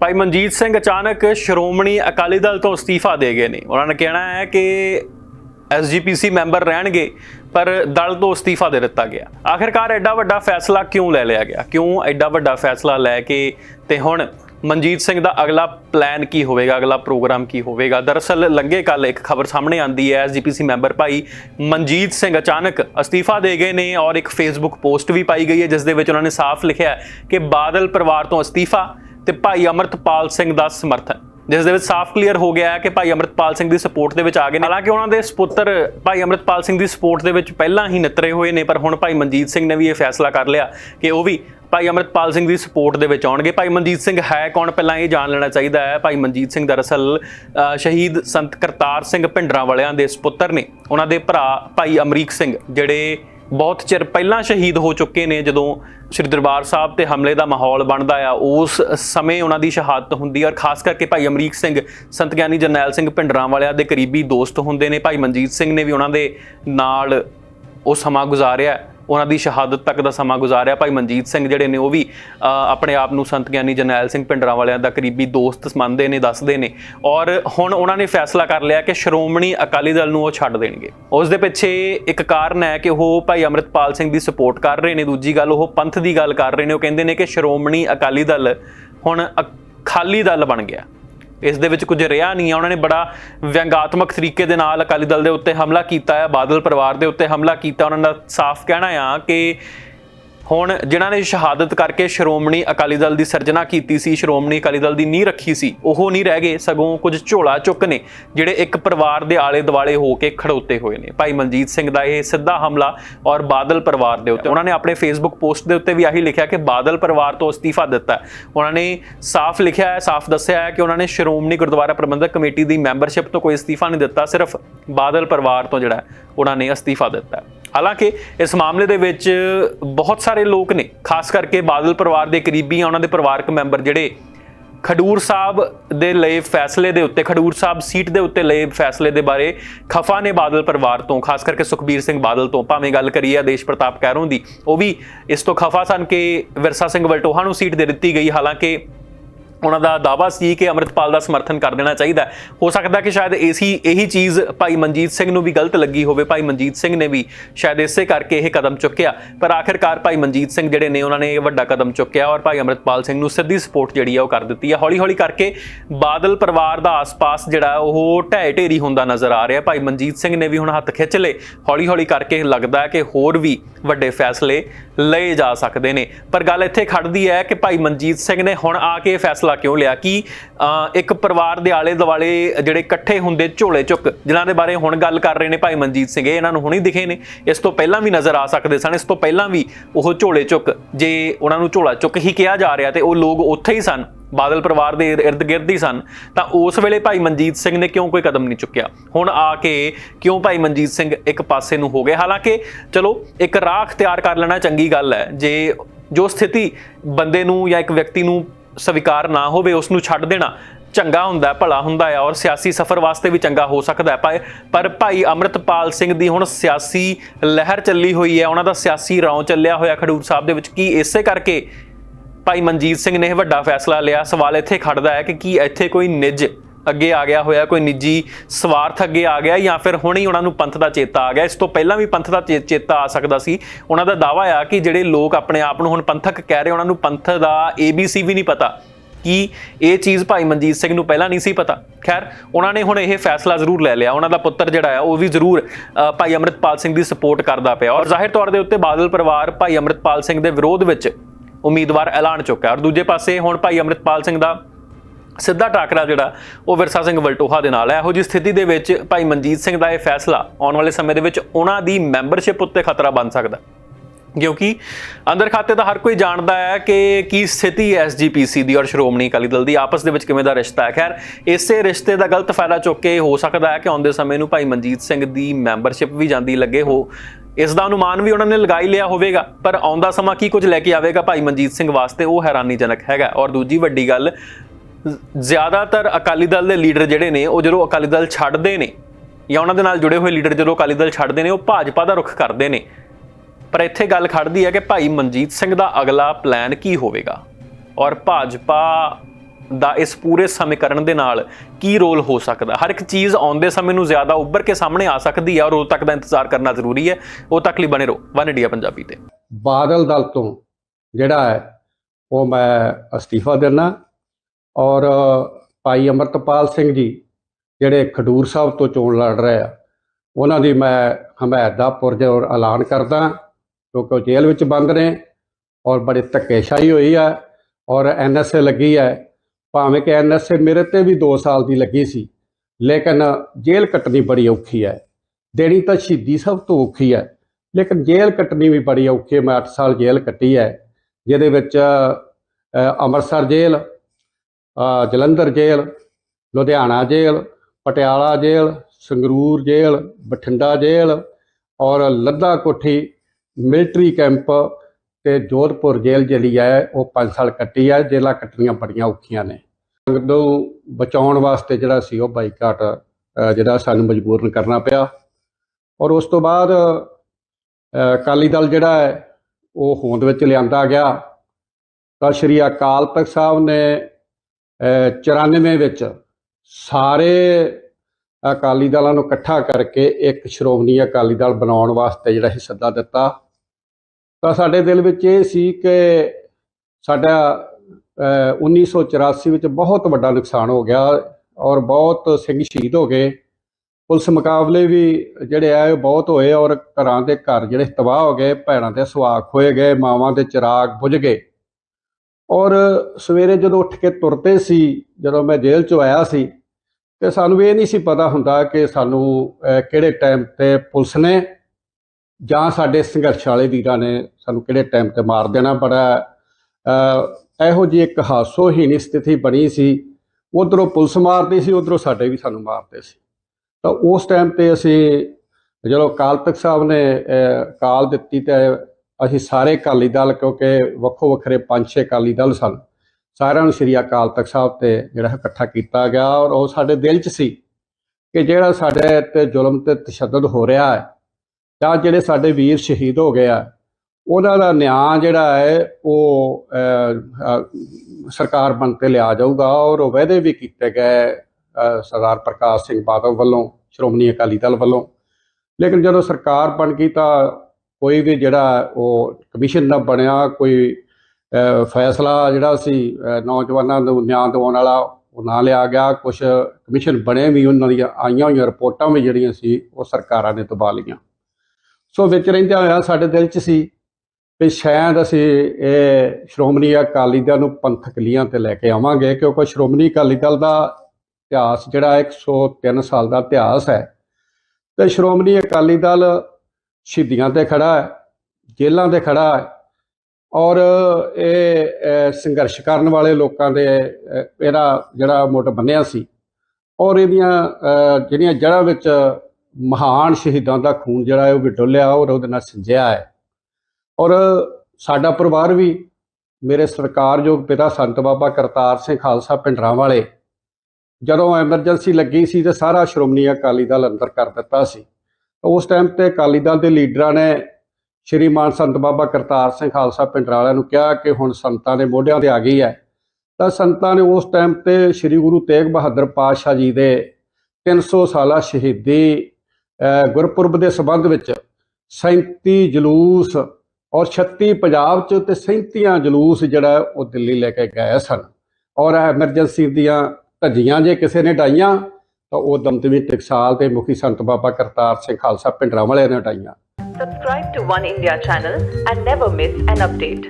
ਭਾਈ ਮਨਜੀਤ ਸਿੰਘ ਅਚਾਨਕ ਸ਼੍ਰੋਮਣੀ ਅਕਾਲੀ ਦਲ ਤੋਂ ਅਸਤੀਫਾ ਦੇ ਗਏ ਨੇ। ਉਹਨਾਂ ਨੇ ਕਹਿਣਾ ਹੈ ਕਿ ਐਸਜੀਪੀਸੀ ਮੈਂਬਰ ਰਹਿਣਗੇ, ਪਰ ਦਲ ਤੋਂ ਅਸਤੀਫਾ ਦੇ ਦਿੱਤਾ ਗਿਆ। ਆਖਿਰਕਾਰ ਐਡਾ ਵੱਡਾ ਫੈਸਲਾ ਕਿਉਂ ਲੈ ਲਿਆ ਗਿਆ? ਕਿਉਂ ਐਡਾ ਵੱਡਾ ਫੈਸਲਾ ਲੈ ਕੇ ਤੇ ਹੁਣ ਮਨਜੀਤ ਸਿੰਘ ਦਾ ਅਗਲਾ ਪਲਾਨ ਕੀ ਹੋਵੇਗਾ? ਅਗਲਾ ਪ੍ਰੋਗਰਾਮ ਕੀ ਹੋਵੇਗਾ? ਦਰਅਸਲ ਲੰਗੇ ਕੱਲ ਇੱਕ ਖਬਰ ਸਾਹਮਣੇ ਆਂਦੀ ਹੈ ਐਸਜੀਪੀਸੀ ਮੈਂਬਰ ਭਾਈ ਮਨਜੀਤ ਸਿੰਘ ਅਚਾਨਕ ਅਸਤੀਫਾ ਦੇ ਗਏ ਨੇ ਔਰ ਇੱਕ ਫੇਸਬੁੱਕ ਪੋਸਟ ਵੀ ਪਾਈ ਗਈ ਹੈ, ਜਿਸ ਦੇ ਵਿੱਚ ਉਹਨਾਂ ਨੇ ਸਾਫ਼ ਲਿਖਿਆ ਹੈ ਕਿ ਬਾਦਲ ਪਰਿਵਾਰ ਤੋਂ ਅਸਤੀਫਾ ਤੇ ਭਾਈ ਅਮਰਤਪਾਲ ਸਿੰਘ ਦਾ ਸਮਰਥਨ, ਜਿਸ ਦੇ ਵਿੱਚ ਸਾਫ਼ ਕਲੀਅਰ ਹੋ ਗਿਆ ਹੈ ਕਿ ਭਾਈ ਅਮਰਤਪਾਲ ਸਿੰਘ ਦੀ ਸਪੋਰਟ ਦੇ ਵਿੱਚ ਆ ਗਏ ਨੇ। ਹਾਲਾਂਕਿ ਉਹਨਾਂ ਦੇ ਸੁਪੁੱਤਰ ਭਾਈ ਅਮਰਤਪਾਲ ਸਿੰਘ ਦੀ ਸਪੋਰਟ ਦੇ ਵਿੱਚ ਪਹਿਲਾਂ ਹੀ ਨਿਤਰੇ ਹੋਏ ਨੇ, ਪਰ ਹੁਣ ਭਾਈ ਮਨਜੀਤ ਸਿੰਘ ਨੇ ਵੀ ਇਹ ਫੈਸਲਾ ਕਰ ਲਿਆ ਕਿ ਉਹ ਵੀ ਭਾਈ ਅਮਰਤਪਾਲ ਸਿੰਘ ਦੀ ਸਪੋਰਟ ਦੇ ਵਿੱਚ ਆਉਣਗੇ। ਭਾਈ ਮਨਜੀਤ ਸਿੰਘ ਹੈ ਕੌਣ? ਪਹਿਲਾਂ ਇਹ ਜਾਣ ਲੈਣਾ ਚਾਹੀਦਾ ਹੈ। ਭਾਈ ਮਨਜੀਤ ਸਿੰਘ ਦਰਅਸਲ ਸ਼ਹੀਦ ਸੰਤ ਕਰਤਾਰ ਸਿੰਘ ਭਿੰਡਰਾਂ ਵਾਲਿਆਂ ਦੇ ਸੁਪੁੱਤਰ ਨੇ। ਉਹਨਾਂ ਦੇ ਭਰਾ ਭਾਈ ਅਮਰੀਕ ਸਿੰਘ, ਜਿਹੜੇ ਬਹੁਤ ਚਿਰ ਪਹਿਲਾਂ ਸ਼ਹੀਦ ਹੋ ਚੁੱਕੇ ਨੇ, ਜਦੋਂ ਸ੍ਰੀ ਦਰਬਾਰ ਸਾਹਿਬ ਤੇ ਹਮਲੇ ਦਾ ਮਾਹੌਲ ਬਣਦਾ ਆ, ਉਸ ਸਮੇਂ ਉਹਨਾਂ ਦੀ ਸ਼ਹਾਦਤ ਹੁੰਦੀ ਔਰ ਖਾਸ ਕਰਕੇ ਭਾਈ ਅਮਰੀਕ ਸਿੰਘ, ਸੰਤ ਗਿਆਨੀ ਜਰਨੈਲ ਸਿੰਘ ਭਿੰਡਰਾਂ ਵਾਲਿਆਂ ਦੇ ਕਰੀਬੀ ਦੋਸਤ ਹੁੰਦੇ ਨੇ, ਭਾਈ ਮਨਜੀਤ ਸਿੰਘ ਨੇ ਵੀ ਉਹਨਾਂ ਦੇ ਨਾਲ ਉਹ ਸਮਾਂ ਗੁਜ਼ਾਰਿਆ। ਉਹਨਾਂ ਦੀ ਸ਼ਹਾਦਤ ਤੱਕ ਦਾ ਸਮਾਂ ਗੁਜ਼ਾਰਿਆ। ਭਾਈ ਮਨਜੀਤ ਸਿੰਘ ਜਿਹੜੇ ਨੇ, ਉਹ ਵੀ ਆਪਣੇ ਆਪ ਨੂੰ ਸੰਤ ਗਿਆਨੀ ਜਰਨੈਲ ਸਿੰਘ ਭਿੰਡਰਾਂ ਵਾਲਿਆਂ ਦਾ ਕਰੀਬੀ ਦੋਸਤ ਮੰਨਦੇ ਨੇ, ਦੱਸਦੇ ਨੇ। ਔਰ ਹੁਣ ਉਹਨਾਂ ਨੇ ਫੈਸਲਾ ਕਰ ਲਿਆ ਕਿ ਸ਼੍ਰੋਮਣੀ ਅਕਾਲੀ ਦਲ ਨੂੰ ਉਹ ਛੱਡ ਦੇਣਗੇ। ਉਸ ਦੇ ਪਿੱਛੇ ਇੱਕ ਕਾਰਨ ਹੈ ਕਿ ਉਹ ਭਾਈ ਅਮਰਿਤਪਾਲ ਸਿੰਘ ਦੀ ਸਪੋਰਟ ਕਰ ਰਹੇ ਨੇ। ਦੂਜੀ ਗੱਲ, ਉਹ ਪੰਥ ਦੀ ਗੱਲ ਕਰ ਰਹੇ ਨੇ। ਉਹ ਕਹਿੰਦੇ ਨੇ ਕਿ ਸ਼੍ਰੋਮਣੀ ਅਕਾਲੀ ਦਲ ਹੁਣ ਖਾਲੀ ਦਲ ਬਣ ਗਿਆ। ਇਸ ਦੇ ਵਿੱਚ ਕੁਝ ਰਿਹਾ ਨਹੀਂ ਹੈ ਉਹਨਾਂ ਨੇ ਬੜਾ ਵਿਅੰਗਾਤਮਕ ਤਰੀਕੇ ਦੇ ਨਾਲ ਅਕਾਲੀ ਦਲ ਦੇ ਉੱਤੇ ਹਮਲਾ ਕੀਤਾ ਹੈ ਬਾਦਲ ਪਰਿਵਾਰ ਦੇ ਉੱਤੇ ਹਮਲਾ ਕੀਤਾ। ਉਹਨਾਂ ਦਾ ਸਾਫ਼ ਕਹਿਣਾ ਆ ਕਿ ਹੁਣ ਜਿਨ੍ਹਾਂ ਨੇ ਸ਼ਹਾਦਤ ਕਰਕੇ ਸ਼੍ਰੋਮਣੀ ਅਕਾਲੀ ਦਲ ਦੀ ਸਿਰਜਣਾ ਕੀਤੀ ਸੀ, ਸ਼੍ਰੋਮਣੀ ਅਕਾਲੀ ਦਲ ਦੀ ਨੀਂਹ ਰੱਖੀ ਸੀ, ਉਹ ਨਹੀਂ ਰਹਿ ਗਏ, ਸਗੋਂ ਕੁਝ ਝੋਲਾ ਚੁੱਕ ਨੇ, ਜਿਹੜੇ ਇੱਕ ਪਰਿਵਾਰ ਦੇ ਆਲੇ ਦੁਆਲੇ ਹੋ ਕੇ ਖੜੋਤੇ ਹੋਏ ਨੇ। ਭਾਈ ਮਨਜੀਤ ਸਿੰਘ ਦਾ ਇਹ ਸਿੱਧਾ ਹਮਲਾ ਔਰ ਬਾਦਲ ਪਰਿਵਾਰ ਦੇ ਉੱਤੇ। ਉਹਨਾਂ ਨੇ ਆਪਣੇ ਫੇਸਬੁੱਕ ਪੋਸਟ ਦੇ ਉੱਤੇ ਵੀ ਆਹੀ ਲਿਖਿਆ ਕਿ ਬਾਦਲ ਪਰਿਵਾਰ ਤੋਂ ਅਸਤੀਫਾ ਦਿੱਤਾ ਉਹਨਾਂ ਨੇ ਸਾਫ਼ ਲਿਖਿਆ ਹੈ, ਸਾਫ਼ ਦੱਸਿਆ ਹੈ ਕਿ ਉਹਨਾਂ ਨੇ ਸ਼੍ਰੋਮਣੀ ਗੁਰਦੁਆਰਾ ਪ੍ਰਬੰਧਕ ਕਮੇਟੀ ਦੀ ਮੈਂਬਰਸ਼ਿਪ ਤੋਂ ਕੋਈ ਅਸਤੀਫਾ ਨਹੀਂ ਦਿੱਤਾ, ਸਿਰਫ ਬਾਦਲ ਪਰਿਵਾਰ ਤੋਂ ਜਿਹੜਾ ਉਹਨਾਂ ਨੇ ਅਸਤੀਫਾ ਦਿੱਤਾ ਹਾਲਾਂਕਿ ਇਸ ਮਾਮਲੇ ਦੇ ਵਿੱਚ ਬਹੁਤ ਸਾਰੇ ਲੋਕ ਨੇ, ਖਾਸ ਕਰਕੇ ਬਾਦਲ ਪਰਿਵਾਰ ਦੇ ਕਰੀਬੀ ਆ ਉਹਨਾਂ ਦੇ ਪਰਿਵਾਰਕ ਮੈਂਬਰ ਜਿਹੜੇ ਖਡੂਰ ਸਾਹਿਬ ਦੇ ਲਏ ਫੈਸਲੇ ਦੇ ਉੱਤੇ, ਖਡੂਰ ਸਾਹਿਬ ਸੀਟ ਦੇ ਉੱਤੇ ਲਏ ਫੈਸਲੇ ਦੇ ਬਾਰੇ ਖਫਾ ਨੇ ਬਾਦਲ ਪਰਿਵਾਰ ਤੋਂ, ਖਾਸ ਕਰਕੇ ਸੁਖਬੀਰ ਸਿੰਘ ਬਾਦਲ ਤੋਂ। ਭਾਵੇਂ ਗੱਲ ਕਰੀਏ ਆਦੇਸ਼ ਪ੍ਰਤਾਪ ਕਹਿਰੋਂ ਦੀ, ਉਹ ਵੀ ਇਸ ਤੋਂ ਖਫਾ ਸਨ ਕਿ ਵਿਰਸਾ ਸਿੰਘ ਵਲਟੋਹਾ ਨੂੰ ਸੀਟ ਦੇ ਦਿੱਤੀ ਗਈ। ਹਾਲਾਂਕਿ ਉਹਨਾਂ ਦਾ ਦਾਵਾ ਸੀ ਕਿ ਅਮਰਿਤਪਾਲ ਦਾ ਸਮਰਥਨ ਕਰ ਦੇਣਾ ਚਾਹੀਦਾ ਹੋ। ਸਕਦਾ ਕਿ ਸ਼ਾਇਦ ਏਸੀ ਇਹੀ ਚੀਜ਼ ਭਾਈ ਮਨਜੀਤ ਸਿੰਘ ਨੂੰ ਵੀ ਗਲਤ ਲੱਗੀ ਹੋਵੇ। ਭਾਈ ਮਨਜੀਤ ਸਿੰਘ ਨੇ ਵੀ ਸ਼ਾਇਦ ਇਸੇ ਕਰਕੇ ਇਹ ਕਦਮ ਚੁੱਕਿਆ। ਪਰ ਆਖਿਰਕਾਰ ਭਾਈ ਮਨਜੀਤ ਸਿੰਘ ਜਿਹੜੇ ਨੇ, ਉਹਨਾਂ ਨੇ ਇਹ ਵੱਡਾ ਕਦਮ ਚੁੱਕਿਆ ਔਰ ਭਾਈ ਅਮਰਿਤਪਾਲ ਸਿੰਘ ਨੂੰ ਸਿੱਧੀ ਸਪੋਰਟ ਜਿਹੜੀ ਆ ਉਹ ਕਰ ਦਿੱਤੀ ਹੈ ਹੌਲੀ ਹੌਲੀ ਕਰਕੇ ਬਾਦਲ ਪਰਿਵਾਰ ਦਾ ਆਸ-ਪਾਸ ਜਿਹੜਾ ਉਹ ਢਹਿ ਢੇਰੀ ਹੁੰਦਾ ਨਜ਼ਰ ਆ ਰਿਹਾ। ਭਾਈ ਮਨਜੀਤ ਸਿੰਘ ਨੇ ਵੀ ਹੁਣ ਹੱਥ ਖਿੱਚ ਲਏ। ਹੌਲੀ ਹੌਲੀ ਕਰਕੇ ਲੱਗਦਾ ਕਿ ਹੋਰ ਵੀ ਵੱਡੇ ਫੈਸਲੇ ਲਏ ਜਾ ਸਕਦੇ ਨੇ। ਪਰ ਗੱਲ ਇੱਥੇ ਖੜਦੀ ਹੈ ਕਿ ਭਾਈ ਮਨਜੀਤ ਸਿੰਘ ਨੇ ਹੁਣ ਆ ਕੇ ਇਹ ਫੈਸਲਾ ਕਿਉਂ ਲਿਆ ਕਿ ਇੱਕ ਪਰਿਵਾਰ ਦੇ ਆਲੇ ਦੁਆਲੇ ਜਿਹੜੇ ਇਕੱਠੇ ਹੁੰਦੇ ਝੋਲੇ ਚੁੱਕ ਜਿਨ੍ਹਾਂ ਦੇ ਬਾਰੇ ਹੁਣ ਗੱਲ ਕਰ ਰਹੇ ਨੇ ਭਾਈ ਮਨਜੀਤ ਸਿੰਘ, ਇਹ ਇਹਨਾਂ ਨੂੰ ਹੁਣੀ ਦਿਖੇ ਨੇ। ਇਸ ਤੋਂ ਪਹਿਲਾਂ ਵੀ ਨਜ਼ਰ ਆ ਸਕਦੇ ਸਨ, ਇਸ ਤੋਂ ਪਹਿਲਾਂ ਵੀ ਉਹ ਝੋਲੇ ਚੁੱਕ ਜੇ ਉਹਨਾਂ ਨੂੰ ਝੋਲਾ ਚੁੱਕ ਹੀ ਕਿਹਾ ਜਾ ਰਿਹਾ ਤੇ ਉਹ ਲੋਕ ਉੱਥੇ ਹੀ ਸਨ, ਬਾਦਲ ਪਰਿਵਾਰ ਦੇ ਇਰਦ ਗਿਰਦ ਹੀ ਸਨ, ਤਾਂ ਉਸ ਵੇਲੇ ਭਾਈ ਮਨਜੀਤ ਸਿੰਘ ਨੇ ਕਿਉਂ ਕੋਈ ਕਦਮ ਨਹੀਂ ਚੁੱਕਿਆ? ਹੁਣ ਆ ਕੇ ਕਿਉਂ ਭਾਈ ਮਨਜੀਤ ਸਿੰਘ ਇੱਕ ਪਾਸੇ ਨੂੰ ਹੋ ਗਏ? ਹਾਲਾਂਕਿ, ਚਲੋ, ਇੱਕ ਰਾਹ ਅਖਤਿਆਰ ਕਰ ਲੈਣਾ ਚੰਗੀ ਗੱਲ ਹੈ, ਜੇ ਜੋ ਸਥਿਤੀ ਬੰਦੇ ਨੂੰ ਜਾਂ ਇੱਕ ਵਿਅਕਤੀ ਨੂੰ ਸਵੀਕਾਰ ਨਾ ਹੋਵੇ ਉਸ ਨੂੰ ਛੱਡ ਦੇਣਾ ਚੰਗਾ ਹੁੰਦਾ, ਭਲਾ ਹੁੰਦਾ ਹੈ ਔਰ ਸਿਆਸੀ ਸਫ਼ਰ ਵਾਸਤੇ ਵੀ ਚੰਗਾ ਹੋ ਸਕਦਾ ਹੈ। ਪਰ- ਭਾਈ ਅਮਰਤਪਾਲ ਸਿੰਘ ਦੀ ਹੁਣ ਸਿਆਸੀ ਲਹਿਰ ਚੱਲੀ ਹੋਈ ਹੈ, ਉਹਨਾਂ ਦਾ ਸਿਆਸੀ ਰੌਂ ਚੱਲਿਆ ਹੋਇਆ ਖਡੂਰ ਸਾਹਿਬ ਦੇ ਵਿੱਚ। ਕੀ ਇਸੇ ਕਰਕੇ ਭਾਈ ਮਨਜੀਤ ਸਿੰਘ ਨੇ ਇਹ ਵੱਡਾ ਫੈਸਲਾ ਲਿਆ? ਸਵਾਲ ਇੱਥੇ ਖੜਦਾ ਹੈ ਕਿ ਕੀ ਇੱਥੇ ਕੋਈ ਨਿੱਜ ਅੱਗੇ ਆ ਗਿਆ ਹੋਇਆ, ਕੋਈ ਨਿੱਜੀ ਸਵਾਰਥ ਅੱਗੇ ਆ ਗਿਆ ਜਾਂ ਫਿਰ ਹੁਣ ਹੀ ਉਹਨਾਂ ਨੂੰ ਪੰਥ ਦਾ ਚੇਤਾ ਆ ਗਿਆ। ਇਸ ਤੋਂ ਪਹਿਲਾਂ ਵੀ ਪੰਥ ਦਾ ਚੇ- ਚੇਤਾ ਆ ਸਕਦਾ ਸੀ। ਉਹਨਾਂ ਦਾ ਦਾਵਾ ਆ ਕਿ ਜਿਹੜੇ ਲੋਕ ਆਪਣੇ ਆਪ ਨੂੰ ਹੁਣ ਪੰਥਕ ਕਹਿ ਰਹੇ, ਉਹਨਾਂ ਨੂੰ ਪੰਥ ਦਾ ABC ਵੀ ਨਹੀਂ ਪਤਾ। ਕਿ ਇਹ ਚੀਜ਼ ਭਾਈ ਮਨਜੀਤ ਸਿੰਘ ਨੂੰ ਪਹਿਲਾਂ ਨਹੀਂ ਸੀ ਪਤਾ? ਖੈਰ, ਉਹਨਾਂ ਨੇ ਹੁਣ ਇਹ ਫੈਸਲਾ ਜ਼ਰੂਰ ਲੈ ਲਿਆ। ਉਹਨਾਂ ਦਾ ਪੁੱਤਰ ਜਿਹੜਾ ਆ, ਉਹ ਵੀ ਜ਼ਰੂਰ ਭਾਈ ਅਮਰਿਤਪਾਲ ਸਿੰਘ ਦੀ ਸਪੋਰਟ ਕਰਦਾ ਪਿਆ। ਔਰ ਜ਼ਾਹਿਰ ਤੌਰ ਦੇ ਉੱਤੇ ਬਾਦਲ ਪਰਿਵਾਰ ਭਾਈ ਅਮਰਿਤਪਾਲ ਸਿੰਘ ਦੇ ਵਿਰੋਧ ਵਿੱਚ ਉਮੀਦਵਾਰ ਐਲਾਨ ਚੁੱਕਾ ਔਰ ਦੂਜੇ ਪਾਸੇ ਹੁਣ ਭਾਈ ਅਮਰਿਤਪਾਲ ਸਿੰਘ ਦਾ ਸਿੱਧਾ ਟਾਕਰਾ ਜਿਹੜਾ, ਉਹ ਵਿਰਸਾ ਸਿੰਘ ਵਲਟੋਹਾ ਦੇ ਨਾਲ ਹੈ। ਇਹੋ ਜੀ ਸਥਿਤੀ ਦੇ ਵਿੱਚ ਭਾਈ ਮਨਜੀਤ ਸਿੰਘ ਦਾ ਇਹ ਫੈਸਲਾ ਆਉਣ ਵਾਲੇ ਸਮੇਂ ਦੇ ਵਿੱਚ ਉਹਨਾਂ ਦੀ ਮੈਂਬਰਸ਼ਿਪ ਉੱਤੇ ਖਤਰਾ ਬਣ ਸਕਦਾ। ਕਿਉਂਕਿ ਅੰਦਰ ਖਾਤੇ ਤਾਂ ਹਰ ਕੋਈ ਜਾਣਦਾ ਹੈ ਕਿ ਕੀ ਸਥਿਤੀ ਹੈ ਐਸਜੀਪੀਸੀ ਦੀ ਔਰ ਸ਼੍ਰੋਮਣੀ ਅਕਾਲੀ ਦਲ ਦੀ। ਆਪਸ ਦੇ ਵਿੱਚ ਕਿਵੇਂ ਦਾ ਰਿਸ਼ਤਾ ਹੈ। ਖੈਰ, ਇਸੇ ਰਿਸ਼ਤੇ ਦਾ ਗਲਤ ਫਾਇਦਾ ਚੁੱਕ ਕੇ ਹੋ ਸਕਦਾ ਹੈ ਕਿ ਆਉਂਦੇ ਸਮੇਂ ਨੂੰ ਭਾਈ ਮਨਜੀਤ ਸਿੰਘ ਦੀ ਮੈਂਬਰਸ਼ਿਪ ਵੀ ਜਾਂਦੀ ਲੱਗੇ ਹੋ। ਇਸ ਦਾ ਅਨੁਮਾਨ ਵੀ ਉਹਨਾਂ ਨੇ ਲਗਾਈ ਲਿਆ ਹੋਵੇਗਾ। ਪਰ ਆਉਂਦਾ ਸਮਾਂ ਕੀ ਕੁਝ ਲੈ ਕੇ ਆਵੇਗਾ ਭਾਈ ਮਨਜੀਤ ਸਿੰਘ ਵਾਸਤੇ, ਉਹ ਹੈਰਾਨੀਜਨਕ ਹੈਗਾ। ਔਰ ਦੂਜੀ ਵੱਡੀ ਗੱਲ ਜ਼ਿਆਦਾਤਰ ਅਕਾਲੀ ਦਲ ਦੇ ਲੀਡਰ ਜਿਹੜੇ ਨੇ, ਉਹ ਜਦੋਂ ਅਕਾਲੀ ਦਲ ਛੱਡਦੇ ਨੇ ਜਾਂ ਉਹਨਾਂ ਦੇ ਨਾਲ ਜੁੜੇ ਹੋਏ ਲੀਡਰ ਜਦੋਂ ਅਕਾਲੀ ਦਲ ਛੱਡਦੇ ਨੇ, ਉਹ ਭਾਜਪਾ ਦਾ ਰੁਖ ਕਰਦੇ ਨੇ। ਪਰ ਇੱਥੇ ਗੱਲ ਖੜਦੀ ਹੈ ਕਿ ਭਾਈ ਮਨਜੀਤ ਸਿੰਘ ਦਾ ਅਗਲਾ ਪਲਾਨ ਕੀ ਹੋਵੇਗਾ? ਔਰ ਭਾਜਪਾ ਦਾ ਇਸ ਪੂਰੇ ਸਮੀਕਰਨ ਦੇ ਨਾਲ ਕੀ ਰੋਲ ਹੋ ਸਕਦਾ? ਹਰ ਇੱਕ ਚੀਜ਼ ਆਉਂਦੇ ਸਮੇਂ ਨੂੰ ਜ਼ਿਆਦਾ ਉੱਭਰ ਕੇ ਸਾਹਮਣੇ ਆ ਸਕਦੀ ਹੈ ਔਰ ਉਹ ਤੱਕ ਦਾ ਇੰਤਜ਼ਾਰ ਕਰਨਾ ਜ਼ਰੂਰੀ ਹੈ। ਉਹ ਤੱਕ ਲਈ ਬਣੇ ਰਹੋ। ਵਨ ਇੰਡੀਆ ਪੰਜਾਬੀ ਤੇ। ਬਾਦਲ ਦਲ ਤੋਂ ਜਿਹੜਾ ਹੈ, ਉਹ ਮੈਂ ਅਸਤੀਫਾ ਦਿੰਦਾ। ਔਰ ਭਾਈ ਅਮਰਤਪਾਲ ਸਿੰਘ ਜੀ, ਜਿਹੜੇ ਖਡੂਰ ਸਾਹਿਬ ਤੋਂ ਚੋਣ ਲੜ ਰਹੇ ਆ, ਉਹਨਾਂ ਦੀ ਮੈਂ ਹਮਾਇਤ ਦਾ ਪੁਰਜੋਰ ਐਲਾਨ ਕਰਦਾ ਕਿਉਂਕਿ ਉਹ ਜੇਲ੍ਹ ਵਿੱਚ ਬੰਦ ਨੇ ਔਰ ਬੜੀ ਧੱਕੇਸ਼ਾਹੀ ਹੋਈ ਹੈ ਔਰ ਐਨਐਸਏ ਲੱਗੀ ਹੈ। ਭਾਵੇਂ ਕਿ ਐਨਐਸਏ ਮੇਰੇ ਤੇ ਵੀ 2 ਸਾਲ ਦੀ ਲੱਗੀ ਸੀ, ਲੇਕਿਨ ਜੇਲ੍ਹ ਕੱਟਣੀ ਬੜੀ ਔਖੀ ਹੈ। ਦੇਣੀ ਤਾਂ ਸ਼ਹੀਦੀ ਸਭ ਤੋਂ ਔਖੀ ਹੈ, ਲੇਕਿਨ ਜੇਲ੍ਹ ਕੱਟਣੀ ਵੀ ਬੜੀ ਔਖੀ ਹੈ। ਮੈਂ 8 ਸਾਲ ਜੇਲ੍ਹ ਕੱਟੀ ਹੈ, ਜਿਹਦੇ ਵਿੱਚ ਅੰਮ੍ਰਿਤਸਰ ਜੇਲ੍ਹ ਜਲੰਧਰ ਜੇਲ੍ਹ, ਲੁਧਿਆਣਾ ਜੇਲ੍ਹ, ਪਟਿਆਲਾ ਜੇਲ੍ਹ, ਸੰਗਰੂਰ ਜੇਲ੍ਹ, ਬਠਿੰਡਾ ਜੇਲ੍ਹ ਔਰ ਲੱਦਾ ਕੋਠੀ ਮਿਲਟਰੀ ਕੈਂਪ ਤੇ ਜੋਧਪੁਰ ਜੇਲ੍ਹ ਜਿਹੜੀ ਹੈ ਉਹ 5 ਸਾਲ ਕੱਟੀ ਹੈ, ਜੇਲ੍ਹਾਂ ਕੱਟਣੀਆਂ ਬੜੀਆਂ ਔਖੀਆਂ ਨੇ। ਸੰਗਤ ਨੂੰ ਬਚਾਉਣ ਵਾਸਤੇ ਜਿਹੜਾ ਸੀ ਉਹ ਬਾਈਕਾਟ ਜਿਹੜਾ ਸਾਨੂੰ ਮਜਬੂਰਨ ਕਰਨਾ ਪਿਆ ਔਰ ਉਸ ਤੋਂ ਬਾਅਦ ਅਕਾਲੀ ਦਲ ਜਿਹੜਾ ਹੈ ਉਹ ਹੋਂਦ ਵਿੱਚ ਲਿਆਂਦਾ ਗਿਆ। ਤਾਂ ਸ਼੍ਰੀ ਅਕਾਲ ਤਖਤ ਸਾਹਿਬ ਨੇ 94 ਵਿੱਚ ਸਾਰੇ ਅਕਾਲੀ ਦਲਾਂ ਨੂੰ ਇਕੱਠਾ ਕਰਕੇ ਇੱਕ ਸ਼੍ਰੋਮਣੀ ਅਕਾਲੀ ਦਲ ਬਣਾਉਣ ਵਾਸਤੇ ਜਿਹੜਾ ਇਹ ਸੱਦਾ ਦਿੱਤਾ। ਤਾਂ ਸਾਡੇ ਦਿਲ ਵਿੱਚ ਇਹ ਸੀ ਕਿ ਸਾਡਾ ਅ, 1984 ਵਿੱਚ ਬਹੁਤ ਵੱਡਾ ਨੁਕਸਾਨ ਹੋ ਗਿਆ ਔਰ ਬਹੁਤ ਸਿੰਘ ਸ਼ਹੀਦ ਹੋ ਗਏ। ਪੁਲਿਸ ਮੁਕਾਬਲੇ ਵੀ ਜਿਹੜੇ ਆ ਉਹ ਬਹੁਤ ਹੋਏ ਔਰ ਘਰਾਂ ਦੇ ਘਰ ਜਿਹੜੇ ਤਬਾਹ ਹੋ ਗਏ ਭੈਣਾਂ ਦੇ ਸੁਹਾਗ ਖੋਏ ਗਏ ਮਾਵਾਂ ਦੇ ਚਿਰਾਗ ਬੁਝ ਗਏ। ਔਰ ਸਵੇਰੇ ਜਦੋਂ ਉੱਠ ਕੇ ਤੁਰਦੇ ਸੀ, ਜਦੋਂ ਮੈਂ ਜੇਲ੍ਹ ਚੋਂ ਆਇਆ ਸੀ, ਤੇ ਸਾਨੂੰ ਇਹ ਨਹੀਂ ਸੀ ਪਤਾ ਹੁੰਦਾ ਕਿ ਸਾਨੂੰ ਕਿਹੜੇ ਟਾਈਮ ਤੇ ਪੁਲਿਸ ਨੇ ਜਾਂ ਸਾਡੇ ਸੰਘਰਸ਼ ਵਾਲੇ ਵੀਰਾਂ ਨੇ ਸਾਨੂੰ ਕਿਹੜੇ ਟਾਈਮ ਤੇ ਮਾਰ ਦੇਣਾ ਬੜਾ ਇਹੋ ਜਿਹੀ ਇੱਕ ਹਾਸੋਹੀਣੀ ਸਥਿਤੀ ਬਣੀ ਸੀ। ਉਧਰੋਂ ਪੁਲਿਸ ਮਾਰਦੀ ਸੀ, ਉਧਰੋਂ ਸਾਡੇ ਵੀ ਸਾਨੂੰ ਮਾਰਦੇ ਸੀ। ਤਾਂ ਉਸ ਟਾਈਮ ਤੇ ਅਸੀਂ, ਜਦੋਂ ਅਕਾਲ ਤਖਤ ਸਾਹਿਬ ਨੇ ਕਾਲ ਦਿੱਤੀ ਤੇ ਅਸੀਂ ਸਾਰੇ ਅਕਾਲੀ ਦਲ, ਕਿਉਂਕਿ ਵੱਖੋ ਵੱਖਰੇ ਪੰਜ ਛੇ ਅਕਾਲੀ ਦਲ ਸਨ। ਸਾਰਿਆਂ ਨੂੰ ਸ੍ਰੀ ਅਕਾਲ ਤਖਤ ਸਾਹਿਬ ਤੇ ਜਿਹੜਾ ਇਕੱਠਾ ਕੀਤਾ ਗਿਆ ਔਰ ਉਹ ਸਾਡੇ ਦਿਲ 'ਚ ਸੀ ਕਿ ਜਿਹੜਾ ਸਾਡੇ ਤੇ ਜ਼ੁਲਮ ਤੇ ਤਸ਼ੱਦਦ ਹੋ ਰਿਹਾ ਹੈ ਜਾਂ ਜਿਹੜੇ ਸਾਡੇ ਵੀਰ ਸ਼ਹੀਦ ਹੋ ਗਏ ਆ, ਉਹਨਾਂ ਦਾ ਨਿਆਂ ਜਿਹੜਾ ਹੈ ਉਹ ਸਰਕਾਰ ਬਣ ਕੇ ਲਿਆ ਜਾਊਗਾ ਔਰ ਉਹ ਵਾਅਦੇ ਵੀ ਕੀਤੇ ਗਏ ਸਰਦਾਰ ਪ੍ਰਕਾਸ਼ ਸਿੰਘ ਬਾਦਲ ਵੱਲੋਂ, ਸ਼੍ਰੋਮਣੀ ਅਕਾਲੀ ਦਲ ਵੱਲੋਂ। ਲੇਕਿਨ ਜਦੋਂ ਸਰਕਾਰ ਬਣ ਗਈ ਤਾਂ ਕੋਈ ਵੀ ਜਿਹੜਾ ਉਹ ਕਮਿਸ਼ਨ ਨਾ ਬਣਿਆ, ਕੋਈ ਫੈਸਲਾ ਜਿਹੜਾ ਸੀ ਨੌਜਵਾਨਾਂ ਨੂੰ ਨਿਆਂ ਦਿਵਾਉਣ ਵਾਲਾ, ਉਹ ਨਾ ਲਿਆ ਗਿਆ। ਕੁਝ ਕਮਿਸ਼ਨ ਬਣੇ ਵੀ, ਉਹਨਾਂ ਦੀਆਂ ਆਈਆਂ ਹੋਈਆਂ ਰਿਪੋਰਟਾਂ ਵੀ ਜਿਹੜੀਆਂ ਸੀ, ਉਹ ਸਰਕਾਰਾਂ ਨੇ ਦਬਾ ਲਈਆਂ। ਸੋ ਵਿੱਚ ਰਹਿੰਦਿਆਂ ਹੋਇਆ ਸਾਡੇ ਦਿਲ 'ਚ ਸੀ ਵੀ ਸ਼ਾਇਦ ਅਸੀਂ ਇਹ ਸ਼੍ਰੋਮਣੀ ਅਕਾਲੀ ਦਲ ਨੂੰ ਪੰਥਕ ਲੀਹਾਂ ਤੇ ਲੈ ਕੇ ਆਵਾਂਗੇ, ਕਿਉਂਕਿ ਸ਼੍ਰੋਮਣੀ ਅਕਾਲੀ ਦਲ ਦਾ ਇਤਿਹਾਸ ਜਿਹੜਾ 103 ਸਾਲ ਦਾ ਇਤਿਹਾਸ ਹੈ। ਤੇ ਸ਼੍ਰੋਮਣੀ ਅਕਾਲੀ ਦਲ ਸ਼ਹੀਦੀਆਂ ਤੇ ਖੜਾ ਹੈ, ਜੇਲ੍ਹਾਂ ਤੇ ਖੜਾ ਹੈ ਔਰ ਇਹ ਸੰਘਰਸ਼ ਕਰਨ ਵਾਲੇ ਲੋਕਾਂ ਦੇ ਇਹਦਾ ਜਿਹੜਾ ਮੁੱਢ ਬੰਨਿਆ ਸੀ ਔਰ ਇਹਦੀਆਂ ਜਿਹੜੀਆਂ ਜੜ੍ਹਾਂ ਵਿੱਚ ਮਹਾਨ ਸ਼ਹੀਦਾਂ ਦਾ ਖੂਨ ਜਿਹੜਾ ਹੈ ਉਹ ਵੀ ਡੁੱਲਿਆ ਔਰ ਉਹਦੇ ਨਾਲ ਸਿੰਜਿਆ ਹੈ ਔਰ ਸਾਡਾ ਪਰਿਵਾਰ ਵੀ ਮੇਰੇ ਸਰਕਾਰਯੋਗ ਪਿਤਾ ਸੰਤ ਬਾਬਾ ਕਰਤਾਰ ਸਿੰਘ ਖਾਲਸਾ ਪਿੰਡਰਾਂ ਵਾਲੇ ਜਦੋਂ ਐਮਰਜੈਂਸੀ ਲੱਗੀ ਸੀ ਤੇ ਸਾਰਾ ਸ਼੍ਰੋਮਣੀ ਅਕਾਲੀ ਦਲ ਅੰਦਰ ਕਰ ਦਿੱਤਾ ਸੀ ਉਸ ਟਾਈਮ ਤੇ ਅਕਾਲੀ ਦਲ ਦੇ ਲੀਡਰਾਂ ਨੇ ਸ਼੍ਰੀ ਮਾਨ ਸੰਤ ਬਾਬਾ ਕਰਤਾਰ ਸਿੰਘ ਖਾਲਸਾ ਪਿੰਡਰਾਂ ਵਾਲਿਆਂ ਨੂੰ ਕਿਹਾ ਕਿ ਹੁਣ ਸੰਤਾਂ ਦੇ ਮੋਢਿਆਂ ਤੇ ਆ ਗਈ ਹੈ। ਤਾਂ ਸੰਤਾਂ ਨੇ ਉਸ ਟਾਈਮ ਤੇ ਸ੍ਰੀ ਗੁਰੂ ਤੇਗ ਬਹਾਦਰ ਪਾਤਸ਼ਾਹ ਜੀ ਦੇ 300 ਸਾਲਾ ਸ਼ਹੀਦੀ ਗੁਰਪੁਰਬ ਦੇ ਸੰਬੰਧ ਵਿੱਚ 37 ਜਲੂਸ ਔਰ 36 ਪੰਜਾਬ ਚ ਤੇ 37 ਜਲੂਸ ਜਿਹੜਾ ਉਹ ਦਿੱਲੀ ਲੈ ਕੇ ਗਏ ਸਨ। ਔਰ ਐਮਰਜੈਂਸੀ ਦੀਆਂ ਧੱਜੀਆਂ ਜੇ ਕਿਸੇ ਨੇ ਡਾਈਆਂ ਤਾਂ ਉਹ ਦਮਦਮੀ ਟਕਸਾਲ ਤੇ ਮੁਖੀ ਸੰਤ ਬਾਬਾ ਕਰਤਾਰ ਸਿੰਘ ਖਾਲਸਾ ਪਿੰਡਰਾਂ ਵਾਲਿਆਂ ਨੇ ਡਾਈਆਂ Subscribe to One India channel and never miss an update.